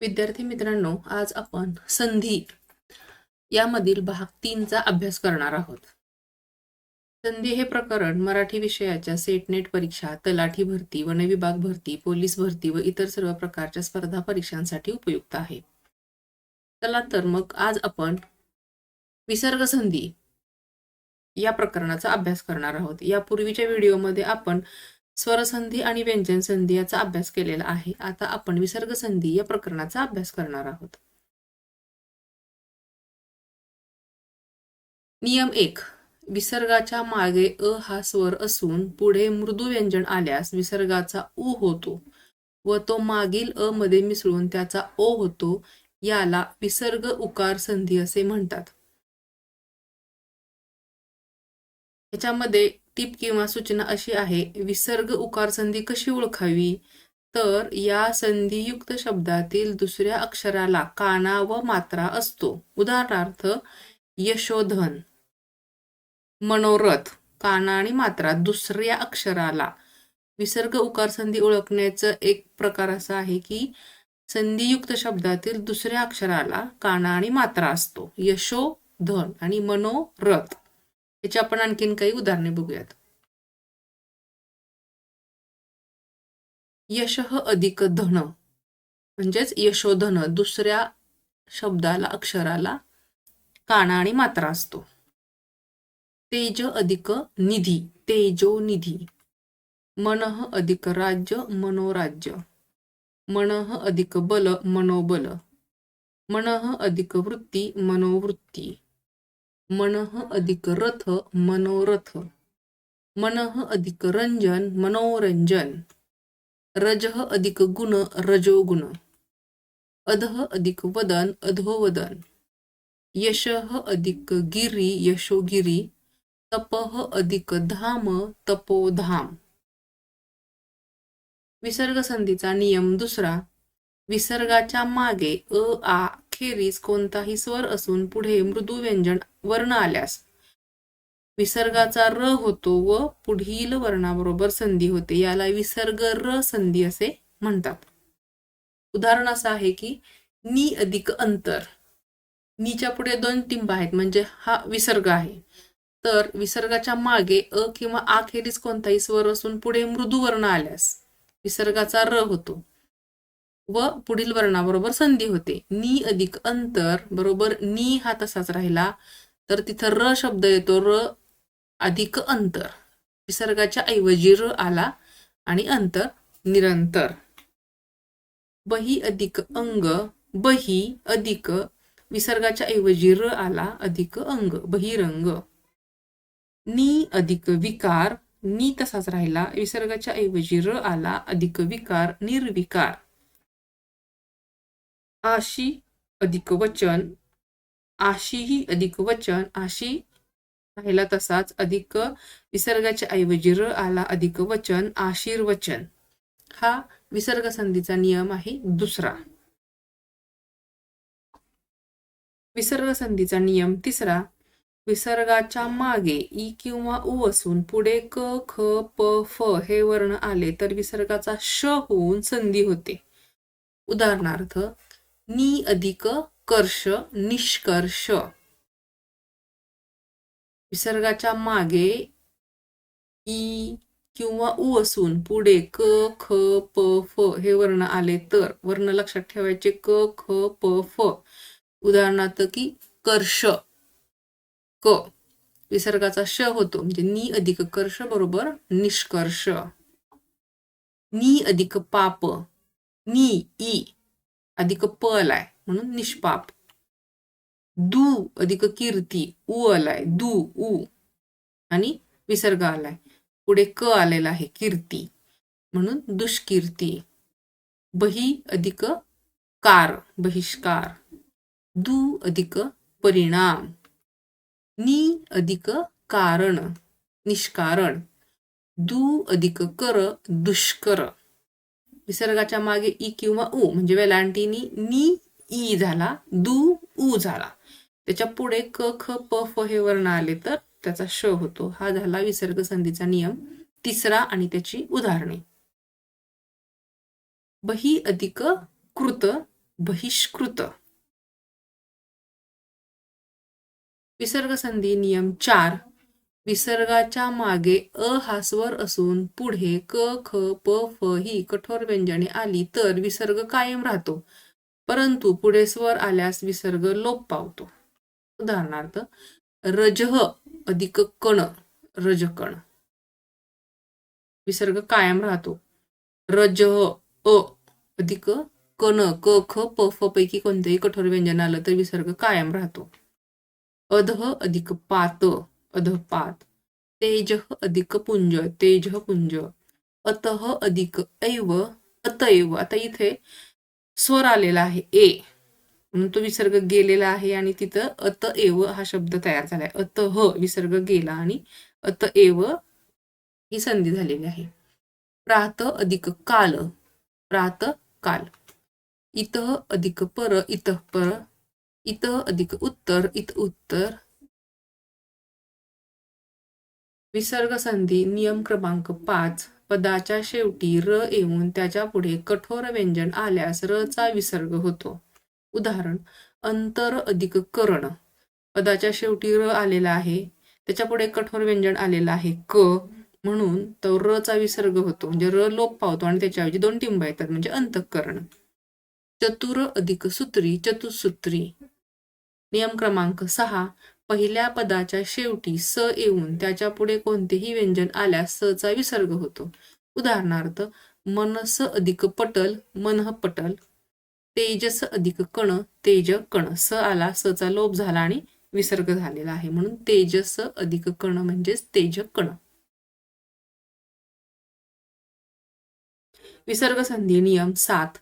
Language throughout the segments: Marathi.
विद्यार्थी मित्रांनो आज आपण संधी यामधील भाग तीनचा अभ्यास करणार आहोत. संधी हे प्रकरण मराठी विषयाच्या सेटनेट परीक्षा तलाठी भरती वनविभाग भरती पोलीस भरती व इतर सर्व प्रकारच्या स्पर्धा परीक्षांसाठी उपयुक्त आहे. चला तर मग आज आपण विसर्ग संधी या प्रकरणाचा अभ्यास करणार आहोत. यापूर्वीच्या व्हिडिओमध्ये आपण स्वरसंधी आणि व्यंजन संधी याचा अभ्यास केलेला आहे. आता आपण विसर्ग संधी या प्रकरणाचा अभ्यास करणार आहोत. नियम एक. विसर्गाच्या मागे अ हा स्वर असून पुढे मृदू व्यंजन आल्यास विसर्गाचा उ होतो व तो मागील अ मध्ये मिसळून त्याचा ओ होतो याला विसर्ग उकार संधी असे म्हणतात. याच्यामध्ये टीप किंवा सूचना अशी आहे विसर्ग उकार संधी कशी ओळखावी? तर या संधियुक्त शब्दातील दुसऱ्या अक्षराला काना व मात्रा असतो. उदाहरणार्थ यशोधन मनोरथ काना आणि मात्रा दुसऱ्या अक्षराला. विसर्ग उकार संधी ओळखण्याचं एक प्रकार असा आहे की संधियुक्त शब्दातील दुसऱ्या अक्षराला काना आणि मात्रा असतो. यशो धन आणि मनोरथ. याची आपण आणखीन काही उदाहरणे बघूयात. यश अधिक धन. म्हणजेच यशोधन दुसऱ्या शब्दाला अक्षराला काना आणि मात्रा असतो. तेज अधिक निधी तेजो निधी. मनः अधिक राज्य मनोराज्य. मनः अधिक बल मनोबल. मनः अधिक वृत्ती मनोवृत्ती. मनः अधिक रथ मनोरथ। मनः अधिक रंजन मनोरंजन। रजः अधिक गुण रजोगुण। अधः अधिक वदन अधोवदन। यशः अधिक गिरी यशोगिरी। तपः अधिक धाम तपोधाम। विसर्ग संधीचा नियम दुसरा विसर्गाच्या मागे अ आ खेरीज कोणताही स्वर असून पुढे मृदू व्यंजन वर्ण आल्यास. विसर्गाचा र होतो व पुढील वर्णाबरोबर संधी होते. याला विसर्ग र संधी असे म्हणतात. उदाहरण असं आहे की नी अधिक अंतर. नीच्या पुढे दोन टिंब आहेत म्हणजे हा विसर्ग आहे. तर विसर्गाच्या मागे अ किंवा आ खेरीज कोणताही स्वर असून पुढे मृदू वर्ण आल्यास विसर्गाचा र होतो. व पुढील वर्णाबरोबर संधी होते. नी अधिक अंतर बरोबर नी हा तसाच राहिला तर तिथं र शब्द येतो र अधिक अंतर. विसर्गाच्या ऐवजी र आला आणि अंतर निरंतर. बही अधिक अंग बही अधिक विसर्गाच्या ऐवजी र आला अधिक अंग बहिरंग नी अधिक विकार नी तसाच राहिला विसर्गाच्या ऐवजी र आला अधिक विकार निर्विकार. आशी अधिक वचन आशीही अधिक वचन आशी राहिला तसाच अधिक विसर्गाच्या ऐवजी र आला अधिक वचन आशीर्वचन हा विसर्ग संधीचा नियम आहे दुसरा. विसर्ग संधीचा नियम तिसरा विसर्गाच्या मागे ई किंवा उ असून पुढे क ख प फ हे वर्ण आले तर विसर्गाचा श होऊन संधी होते. उदाहरणार्थ नी अधिक कर्ष निष्कर्ष. विसर्गाच्या मागे ई किंवा उ असून पुढे क ख प फ हे वर्ण आले तर वर्ण लक्षात ठेवायचे क ख प फ. उदाहरणार्थ की कर्ष. क. विसर्गाचा श होतो म्हणजे नी अधिक कर्ष बरोबर निष्कर्ष. नी अधिक पाप. नी ई. अधिक प आहे म्हणून निष्पाप. दू अधिक कीर्ती उ आलाय दू उ. आणि विसर्ग आलाय. पुढे क आलेला आहे कीर्ती. म्हणून दुष्कीर्ती. बही अधिक कार बहिष्कार. दू अधिक परिणाम. नी अधिक कारण निष्कारण. दू अधिक कर दुष्कर. विसर्गाच्या मागे ई किंवा उ म्हणजे वेलांटीनी नी ई झाला दू उ झाला. त्याच्या पुढे क ख प फ हे वर्ण आले तर त्याचा श होतो. हा झाला विसर्ग संधीचा नियम तिसरा आणि त्याची उदाहरणे. बही अधिक कृत बहिष्कृत. विसर्ग संधी नियम चार विसर्गाच्या मागे अ हा स्वर असून पुढे क ख प फ ही कठोर व्यंजने आली तर विसर्ग कायम राहतो. परंतु पुढे स्वर आल्यास विसर्ग लोप पावतो. उदाहरणार्थ रजह अधिक कण रजकण. विसर्ग कायम राहतो. रजह अ अधिक कण क ख प फ पैकी कोणतेही कठोर व्यंजन आलं तर विसर्ग कायम राहतो. अधः अधिक पात अधपात. तेजः अधिक पुंज तेजः पुंज. अतः अधिक ऐव अतैव आता इथे स्वर आलेला आहे ए. म्हणून तो विसर्ग गेलेला आहे आणि तिथं अत एव हा शब्द तयार झालाय. अतः विसर्ग गेला आणि अत एव ही संधी झालेली आहे. प्रात अधिक काल प्रात काल. इत अधिक पर इतः पर. इत अधिक उत्तर इत उत्तर. निसर्गसंधी नियम क्रमांक पाच पदाच्या शेवटी र येऊन त्याच्या पुढे कठोर व्यंजन आल्यास र चा विसर्ग होतो. उदाहरण अंतर अधिक करण. पदाच्या शेवटी र आलेला आहे त्याच्या पुढे कठोर व्यंजन आलेलं आहे क म्हणून तो र चा विसर्ग होतो. म्हणजे र लोप पावतो आणि त्याच्याऐवजी दोन टिंब येतात म्हणजे अंतकरण. चतुर अधिक सूत्री चतुसूत्री. नियम क्रमांक सहा पहिल्या पदाच्या शेवटी स येऊन त्याच्या पुढे कोणतेही व्यंजन आल्यास स चा विसर्ग होतो. उदाहरणार्थ मनस अधिक पटल मनः पटल तेजस अधिक कण तेज कण. स आला स चा लोप झाला आणि विसर्ग झालेला आहे. म्हणून तेजस अधिक कण म्हणजेच तेज कण. विसर्ग संधी नियम सात.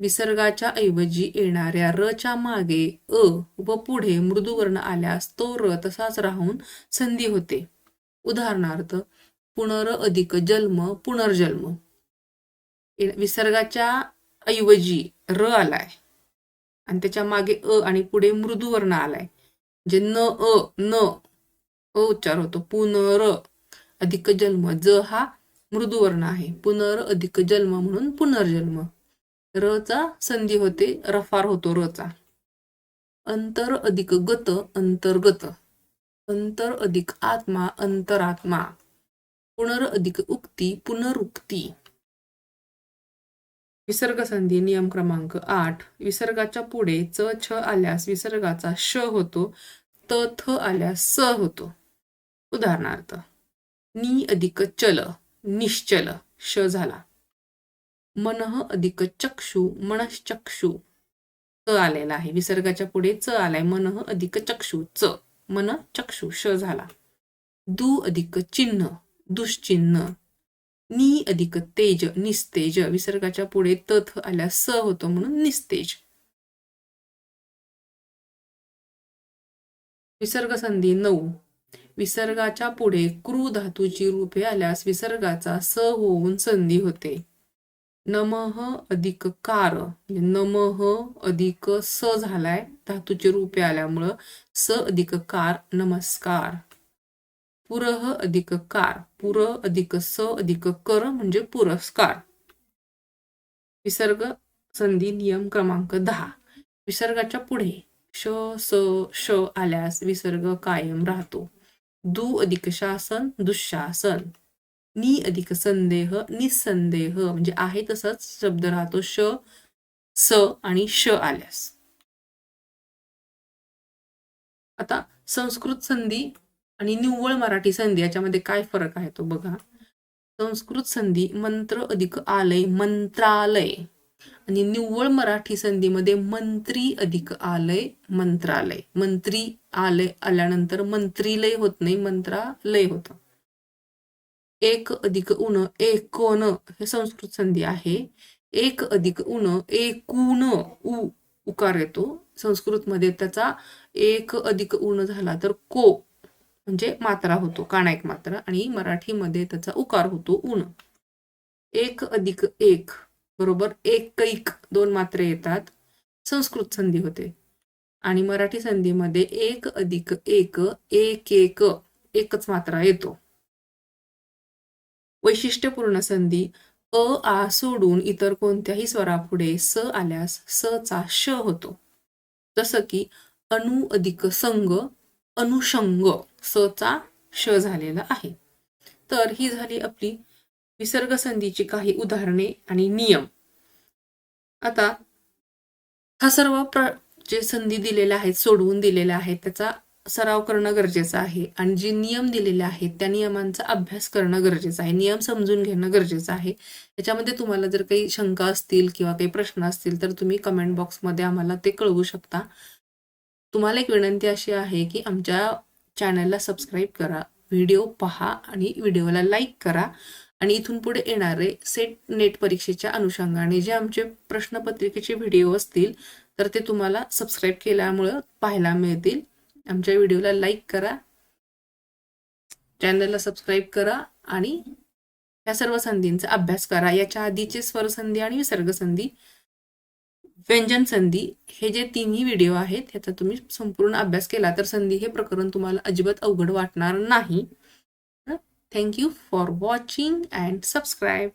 विसर्गाच्या ऐवजी येणाऱ्या र च्या मागे अ व पुढे मृदुवर्ण आल्यास तो र तसाच राहून संधी होते. उदाहरणार्थ पुनर अधिक जन्म पुनर्जन्म. विसर्गाच्या ऐवजी र आलाय. आणि त्याच्यामागे अ आणि पुढे मृदुवर्ण आलाय. म्हणजे न अ न अ उच्चार होतो. पुनर अधिक जन्म ज हा मृदुवर्ण आहे. पुनर अधिक जन्म म्हणून पुनर्जन्म. र चा संधी होते रफार होतो र चा. अंतर अधिक गत अंतर्गत. अंतर अधिक आत्मा अंतरात्मा. पुनर अधिक उक्ती पुनरुक्ती. विसर्ग संधी नियम क्रमांक आठ. विसर्गाच्या पुढे च छ आल्यास विसर्गाचा श होतो त थ आल्यास स होतो. उदाहरणार्थ नी अधिक चल निश्चल श झाला. मनः अधिक चक्षु मनश्चक्षु. च आलेला आहे. विसर्गाच्या पुढे च आलाय. मनः अधिक चक्षु च. मन चक्षु श झाला. दु अधिक चिन्ह दुश्चिन्ह. नी अधिक तेज निस्तेज. विसर्गाच्या पुढे तथ आल्या स होतो म्हणून निस्तेज. विसर्ग संधी नऊ. विसर्गाच्या पुढे क्रू धातूची रूपे आल्यास विसर्गाचा स होऊन संधी होते. नमः अधिक कार म्हणजे नमः अधिक स झालाय धातूचे रूपे आल्यामुळं स अधिक कार नमस्कार. पुरह अधिक कार पुर अधिक स अधिक कर म्हणजे पुरस्कार. विसर्ग संधी नियम क्रमांक दहा. विसर्गाच्या पुढे श स श आल्यास विसर्ग कायम राहतो. दु अधिक शासन दुःशासन. नि अधिक संदेह निसंदेह म्हणजे आहे तसाच शब्द राहतो श स आणि श आल्यास. आता संस्कृत संधी आणि निव्वळ मराठी संधी याच्यामध्ये काय फरक आहे तो बघा. संस्कृत संधी मंत्र अधिक आलय मंत्रालय. आणि निव्वळ मराठी संधीमध्ये मंत्री अधिक आलय मंत्रालय. मंत्री आलय आल्यानंतर मंत्रीलय होत नाही मंत्रालय होतं. एक अधिक उन एकोन हे संस्कृत संधी आहे. एक अधिक उन एकूण उ उकार येतो. संस्कृतमध्ये त्याचा एक अधिक उन झाला तर को म्हणजे मात्रा होतो कानायक मात्रा. आणि मराठीमध्ये त्याचा उकार होतो उन एक अधिक एक बरोबर एक कैक दोन मात्रे येतात. संस्कृत संधी होते. आणि मराठी संधीमध्ये एक अधिक एक एक एक एकच मात्रा येतो. वैशिष्ट्यपूर्ण संधी अ आ सोडून इतर कोणत्याही स्वरापुढे स आल्यास स चा श होतो. जसं की अनु अधिक संग अनुषंग स चा श झालेला आहे. तर ही झाली आपली विसर्ग संधीची काही उदाहरणे आणि नियम. आता हा सर्व प्र जे संधी दिलेल्या आहेत सोडवून दिलेल्या आहेत त्याचा सराव करणं गरजेचं आहे आणि जे नियम दिलेले आहेत त्या नियमांचा अभ्यास करणं गरजेचं आहे. नियम समजून घेणं गरजेचं आहे. याच्यामध्ये तुम्हाला जर काही शंका असतील किंवा काही प्रश्न असतील तर तुम्ही कमेंट बॉक्समध्ये आम्हाला ते कळवू शकता. तुम्हाला एक विनंती अशी आहे की आमच्या चॅनलला सबस्क्राईब करा व्हिडिओ पहा आणि व्हिडिओला लाईक करा. आणि इथून पुढे येणारे सेट नेट परीक्षेच्या अनुषंगाने जे आमचे प्रश्नपत्रिकेचे व्हिडिओ असतील तर ते तुम्हाला सबस्क्राईब केल्यामुळं पाहायला मिळतील. आमच्या व्हिडिओला लाईक करा. चॅनलला सबस्क्राईब करा आणि या सर्व संधींचा अभ्यास करा. याच्या आधीचे स्वरसंधी आणि विसर्ग संधी व्यंजन संधी हे जे तिन्ही व्हिडिओ आहेत ह्याचा तुम्ही संपूर्ण अभ्यास केला तर संधी हे प्रकरण तुम्हाला अजिबात अवघड वाटणार नाही. Thank you for watching and subscribe